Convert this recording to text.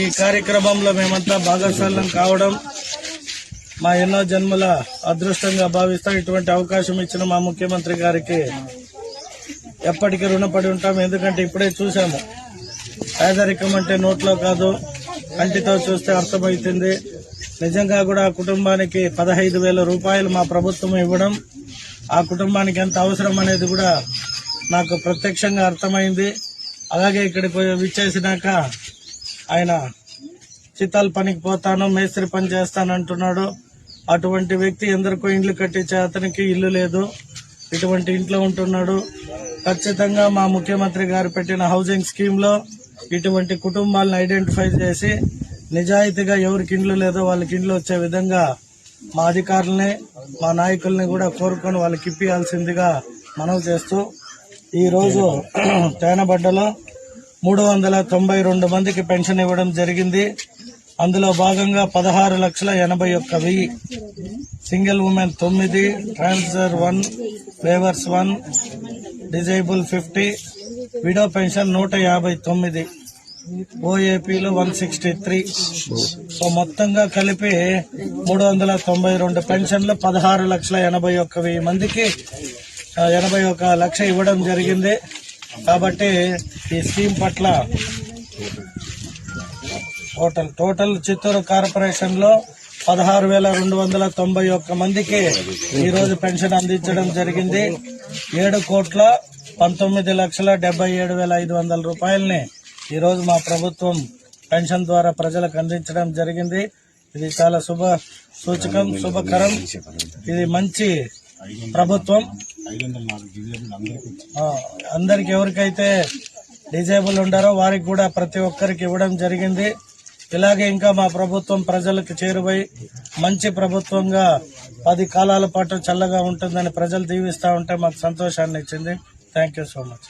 ఈ కార్యక్రమంలో మేమంతా భాగస్వామ్యం కావడం మా ఎన్నో జన్మల అదృష్టంగా భావిస్తాం. ఇటువంటి అవకాశం ఇచ్చిన మా ముఖ్యమంత్రి గారికి ఎప్పటికీ రుణపడి ఉంటాం. ఎందుకంటే ఇప్పుడే చూసాము పేదరికం అంటే నోట్లో కాదు కంటితో చూస్తే అర్థమవుతుంది. నిజంగా కూడా ఆ కుటుంబానికి పదహైదు వేల రూపాయలు మా ప్రభుత్వం ఇవ్వడం ఆ కుటుంబానికి ఎంత అవసరం అనేది కూడా నాకు ప్రత్యక్షంగా అర్థమైంది. అలాగే ఇక్కడికి విచ్చేసినాక ఆయన చితాల్ పనికి పోతాను మేస్త్రి పని చేస్తాను అంటున్నాడు అటువంటి వ్యక్తి ఎందరికో ఇండ్లు కట్టించే అతనికి ఇల్లు లేదు. ఇటువంటి ఇంట్లో ఉంటున్నాడు. ఖచ్చితంగా మా ముఖ్యమంత్రి గారు పెట్టిన హౌసింగ్ స్కీమ్లో ఇటువంటి కుటుంబాలను ఐడెంటిఫై చేసి నిజాయితీగా ఎవరికి ఇండ్లు లేదో వాళ్ళకి ఇండ్లు వచ్చే విధంగా మా అధికారులని మా నాయకుల్ని కూడా కోరుకొని వాళ్ళకి ఇప్పియాల్సిందిగా మనవి చేస్తూ ఈరోజు తేనబడ్డలో మూడు వందల తొంభై రెండు మందికి పెన్షన్ ఇవ్వడం జరిగింది. అందులో భాగంగా పదహారు లక్షల ఎనభై ఒక్క వెయ్యి సింగిల్ ఉమెన్ తొమ్మిది transgender one weavers one disable fifty widow pension నూట యాభై తొమ్మిది ఓఏపీలో వన్ సిక్స్టీ త్రీ. సో మొత్తంగా కలిపి మూడు వందల తొంభై రెండు పెన్షన్లు పదహారు లక్షల ఎనభై ఒక్క వెయ్యి మందికి ఎనభై ఒక లక్ష ఇవ్వడం జరిగింది. కాబట్టి ఈ స్కీమ్ పట్ల టోటల్ టోటల్ చిత్తూరు కార్పొరేషన్లో పదహారు వేల రెండు వందల తొంభై ఒక్క మందికి ఈరోజు పెన్షన్ అందించడం జరిగింది. ఏడు కోట్ల పంతొమ్మిది లక్షల డెబ్బై ఏడు వేల ఐదు వందల రూపాయలని ఈరోజు మా ప్రభుత్వం పెన్షన్ ద్వారా ప్రజలకు అందించడం జరిగింది. ఇది చాలా శుభ సూచకం శుభకరం. ఇది మంచి ప్రభుత్వం. అందరికి ఎవరికైతే డిజేబుల్ ఉండారో వారికి కూడా ప్రతి ఒక్కరికి ఇవ్వడం జరిగింది. ఇలాగే ఇంకా మా ప్రభుత్వం ప్రజలకు చేరువై మంచి ప్రభుత్వంగా పది కాలాల పాటు చల్లగా ఉంటుందని ప్రజలు దీవిస్తూ ఉంటే మాకు సంతోషాన్ని ఇచ్చింది. Thank you so much